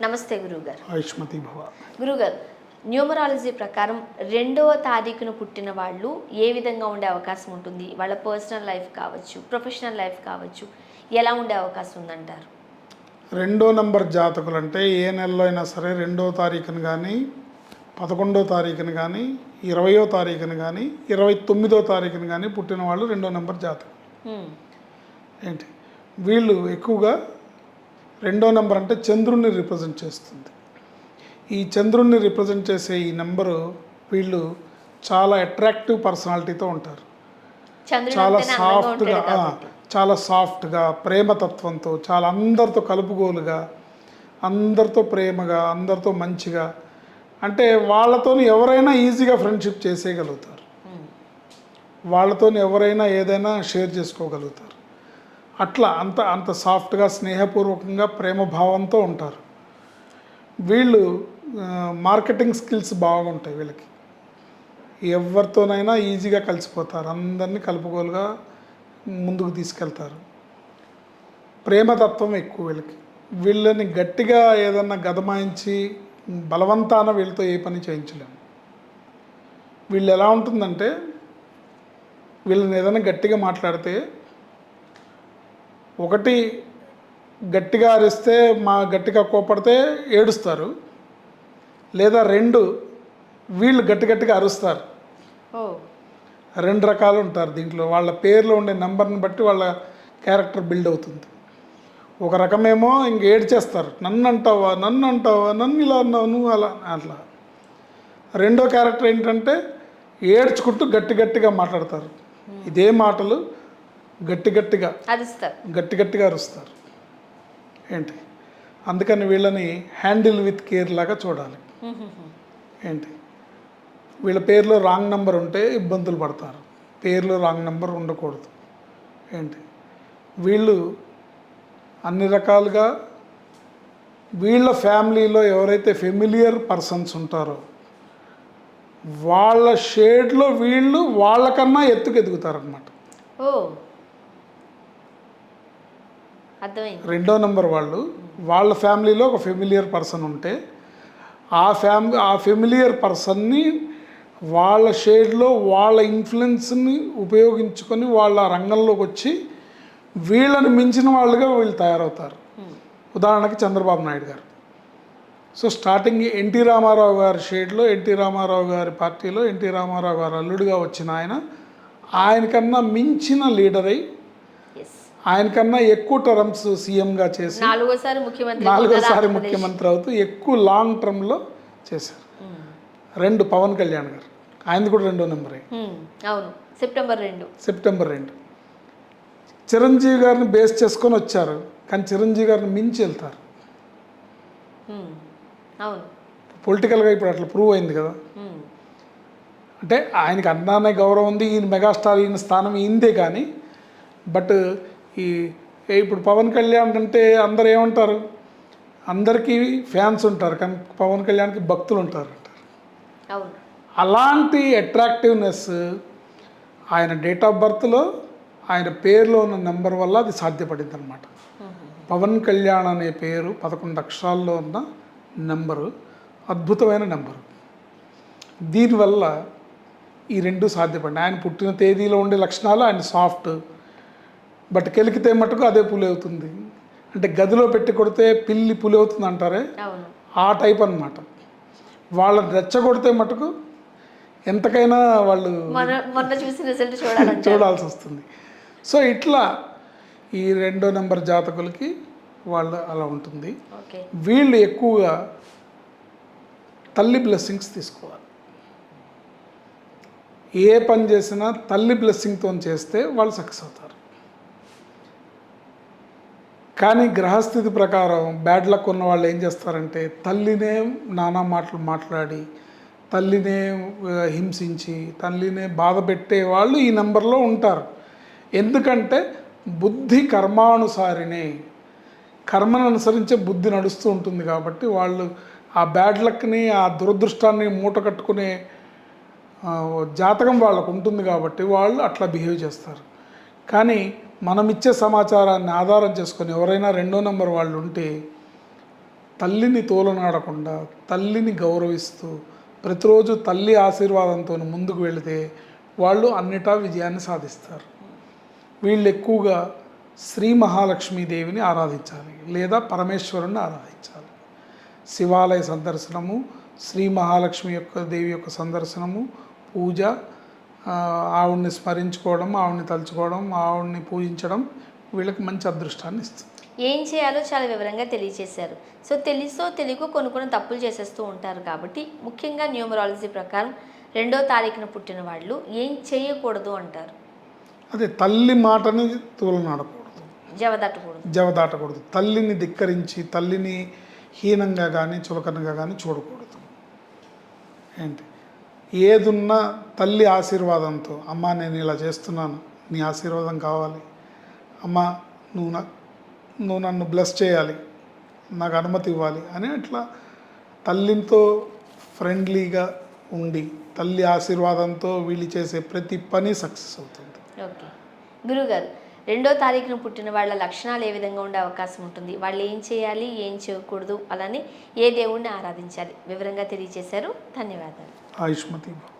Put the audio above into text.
నమస్తే గురువుగారు. ఆయుష్మతి భవ. గురువుగారు న్యూమరాలజీ ప్రకారం రెండవ తారీఖున పుట్టిన వాళ్ళు ఏ విధంగా ఉండే అవకాశం ఉంటుంది? వాళ్ళ పర్సనల్ లైఫ్ కావచ్చు ప్రొఫెషనల్ లైఫ్ కావచ్చు ఎలా ఉండే అవకాశం ఉందంటారు? రెండో నంబర్ జాతకులు అంటే ఏ నెలలో అయినా సరే రెండో తారీఖున కానీ పదకొండో తారీఖున కానీ ఇరవయో తారీఖున కానీ ఇరవై తొమ్మిదో తారీఖున కానీ పుట్టిన వాళ్ళు రెండో నంబర్ జాతకులు హ్మ్. ఏంటి? వీళ్ళు ఎక్కువగా రెండో నెంబర్ అంటే చంద్రుణ్ణి రిప్రజెంట్ చేస్తుంది. ఈ చంద్రుణ్ణి రిప్రజెంట్ చేసే ఈ నెంబరు వీళ్ళు చాలా అట్రాక్టివ్ పర్సనాలిటీతో ఉంటారు. చాలా సాఫ్ట్గా చాలా సాఫ్ట్గా ప్రేమతత్వంతో చాలా అందరితో కలుపుగోలుగా అందరితో ప్రేమగా అందరితో మంచిగా అంటే వాళ్ళతో ఎవరైనా ఈజీగా ఫ్రెండ్షిప్ చేసేయగలుగుతారు. వాళ్ళతో ఎవరైనా ఏదైనా షేర్ చేసుకోగలుగుతారు. అట్లా అంత అంత సాఫ్ట్గా స్నేహపూర్వకంగా ప్రేమ భావంతో ఉంటారు. వీళ్ళు మార్కెటింగ్ స్కిల్స్ బాగుంటాయి వీళ్ళకి. ఎవరితోనైనా ఈజీగా కలిసిపోతారు. అందరినీ కలుపుకోలుగా ముందుకు తీసుకెళ్తారు. ప్రేమతత్వం ఎక్కువ వీళ్ళకి. వీళ్ళని గట్టిగా ఏదన్నా గదమాయించి బలవంతాన వీళ్ళతో ఏ పని చేయించలేము. వీళ్ళు ఎలా ఉంటుందంటే వీళ్ళని ఏదైనా గట్టిగా మాట్లాడితే ఒకటి గట్టిగా అరిస్తే మా గట్టిగా కోపడితే ఏడుస్తారు. లేదా రెండు వీళ్ళు గట్టి గట్టిగా అరుస్తారు. రెండు రకాలు ఉంటారు దీంట్లో. వాళ్ళ పేర్లో ఉండే నెంబర్ని బట్టి వాళ్ళ క్యారెక్టర్ బిల్డ్ అవుతుంది. ఒక రకమేమో ఇంక ఏడ్చేస్తారు. నన్ను అంటావా నన్ను అంటావా నన్ను ఇలా అన్నావు నువ్వు అలా అట్లా. రెండో క్యారెక్టర్ ఏంటంటే ఏడ్చుకుంటూ గట్టి గట్టిగా మాట్లాడతారు. ఇదే మాటలు గట్టి గట్టిగా అరుస్తారు. గట్టి గట్టిగా అరుస్తారు. ఏంటి? అందుకని వీళ్ళని హ్యాండిల్ విత్ కేర్ లాగా చూడాలి. ఏంటి? వీళ్ళ పేర్లో రాంగ్ నెంబర్ ఉంటే ఇబ్బందులు పడతారు. పేర్లో రాంగ్ నెంబర్ ఉండకూడదు. ఏంటి? వీళ్ళు అన్ని రకాలుగా వీళ్ళ ఫ్యామిలీలో ఎవరైతే ఫెమిలియర్ పర్సన్స్ ఉంటారో వాళ్ళ షేడ్లో వీళ్ళు వాళ్ళకన్నా ఎత్తుకు ఎదుగుతారనమాట ఓ. రెండో నెంబర్ వాళ్ళు వాళ్ళ ఫ్యామిలీలో ఒక ఫెమిలియర్ పర్సన్ ఉంటే ఆ ఫ్యామిలీ ఆ ఫెమిలియర్ పర్సన్ని వాళ్ళ షేడ్లో వాళ్ళ ఇన్ఫ్లుయెన్స్ని ఉపయోగించుకొని వాళ్ళ రంగంలోకి వచ్చి వీళ్ళని మించిన వాళ్ళుగా వీళ్ళు తయారవుతారు. ఉదాహరణకి చంద్రబాబు నాయుడు గారు. సో స్టార్టింగ్ ఎన్టీ రామారావు గారి షేడ్లో ఎన్టీ రామారావు గారి పార్టీలో ఎన్టీ రామారావు గారు అల్లుడిగా వచ్చిన ఆయన ఆయనకన్నా మించిన లీడర్ అయి ఎస్ ఆయనకన్నా ఎక్కువ టర్మ్స్ సీఎంగా చేసి నాలుగోసారి ముఖ్యమంత్రి నాలుగోసారి ముఖ్యమంత్రి అవుతూ ఎక్కువ లాంగ్ టర్మ్లో చేశారు. రెండు పవన్ కళ్యాణ్ గారు. ఆయనది కూడా రెండో నెంబరే. అవును. సెప్టెంబర్ రెండు. సెప్టెంబర్ రెండు. చిరంజీవి గారిని బేస్ చేసుకొని వచ్చారు. కానీ చిరంజీవి గారిని మించి వెళ్తారు. అవును. పొలిటికల్గా ఇప్పుడు అట్లా ప్రూవ్ అయింది కదా. అంటే ఆయనకి అన్నానే గౌరవం ఉంది. ఈయన మెగాస్టార్ ఈయన స్థానం ఈయనదే కానీ బట్ ఈ ఇప్పుడు పవన్ కళ్యాణ్ అంటే అందరు ఏమంటారు? అందరికీ ఫ్యాన్స్ ఉంటారు కానీ పవన్ కళ్యాణ్కి భక్తులు ఉంటారు అంటారు. అలాంటి అట్రాక్టివ్నెస్ ఆయన డేట్ ఆఫ్ బర్త్లో ఆయన పేరులో ఉన్న నెంబర్ వల్ల అది సాధ్యపడింది అనమాట పవన్ కళ్యాణ్ అనే పేరు పదకొండు అక్షరాల్లో ఉన్న నెంబరు అద్భుతమైన నెంబరు దీనివల్ల ఈ రెండు సాధ్యపడి ఆయన పుట్టిన తేదీలో ఉండే లక్షణాలు ఆయన సాఫ్ట్ బట్ కెలికితే మటుకు అదే పులి అవుతుంది అంటే గదిలో పెట్టి కొడితే పిల్లి పులి అవుతుంది అంటారే ఆ టైప్ అన్నమాట. వాళ్ళని రెచ్చగొడితే మటుకు ఎంతకైనా వాళ్ళు మొన్న మొన్న చూసిన రిజల్ట్ చూడాలంటే. చూడాల్సి వస్తుంది. సో ఇట్లా ఈ రెండో నెంబర్ జాతకులకి వాళ్ళు అలా ఉంటుంది. వీళ్ళు ఎక్కువగా తల్లి బ్లెస్సింగ్స్ తీసుకోవాలి. ఏ పని చేసినా తల్లి బ్లెస్సింగ్తో చేస్తే వాళ్ళు సక్సెస్ అవుతారు. కానీ గ్రహస్థితి ప్రకారం బ్యాడ్ లక్ ఉన్న వాళ్ళు ఏం చేస్తారంటే తల్లినే నానా మాటలు మాట్లాడి తల్లినే హింసించి తల్లినే బాధ పెట్టే వాళ్ళు ఈ నెంబర్లో ఉంటారు. ఎందుకంటే బుద్ధి కర్మానుసారినే కర్మను అనుసరించే బుద్ధి నడుస్తూ ఉంటుంది కాబట్టి వాళ్ళు ఆ బ్యాడ్ లక్ని ఆ దురదృష్టాన్ని మూట కట్టుకునే జాతకం వాళ్ళకు ఉంటుంది కాబట్టి వాళ్ళు అట్లా బిహేవ్ చేస్తారు. కానీ మనం ఇచ్చే సమాచారాన్ని ఆధారం చేసుకొని ఎవరైనా రెండో నెంబర్ వాళ్ళు ఉంటే తల్లిని తోలనాడకుండా తల్లిని గౌరవిస్తూ ప్రతిరోజు తల్లి ఆశీర్వాదంతో ముందుకు వెళితే వాళ్ళు అన్నిటా విజయాన్ని సాధిస్తారు. వీళ్ళు ఎక్కువగా శ్రీ మహాలక్ష్మీదేవిని ఆరాధించాలి లేదా పరమేశ్వరుని ఆరాధించాలి. శివాలయ సందర్శనము శ్రీ మహాలక్ష్మి యొక్క దేవి యొక్క సందర్శనము పూజ ఆవిడ్ని స్మరించుకోవడం ఆవిడ్ని తలుచుకోవడం ఆవిడ్ని పూజించడం వీళ్ళకి మంచి అదృష్టాన్ని ఇస్తుంది. ఏం చేయాలో చాలా వివరంగా తెలియజేశారు సో తెలుసో తెలియకో కొన్ని కొన్ని తప్పులు చేసేస్తూ ఉంటారు కాబట్టి ముఖ్యంగా న్యూమరాలజీ ప్రకారం రెండో తారీఖున పుట్టిన వాళ్ళు ఏం చేయకూడదు అంటారు? అదే తల్లి మాటని తూలనాడకూడదు జవదట్టకూడదు జవదాటకూడదు. తల్లిని ధిక్కరించి తల్లిని హీనంగా కానీ చులకనగా కానీ చూడకూడదు. ఏంటి? ఏదున్నా తల్లి ఆశీర్వాదంతో అమ్మ నేను ఇలా చేస్తున్నాను నీ ఆశీర్వాదం కావాలి. అమ్మ నువ్వు నా నువ్వు నన్ను బ్లెస్ చేయాలి నాకు అనుమతి ఇవ్వాలి అని అట్లా తల్లితో ఫ్రెండ్లీగా ఉండి తల్లి ఆశీర్వాదంతో వీళ్ళు చేసే ప్రతి పని సక్సెస్ అవుతుంది. ఓకే. గురుగారు రెండో తారీఖున పుట్టిన వాళ్ళ లక్షణాలు ఏ విధంగా ఉండే అవకాశం ఉంటుంది? వాళ్ళు ఏం చేయాలి ఏం చేయకూడదు అలానే ఏ దేవుణ్ణి ఆరాధించాలి? వివరంగా తెలియజేశారు. ధన్యవాదాలు. ఆయుష్మతి భవ.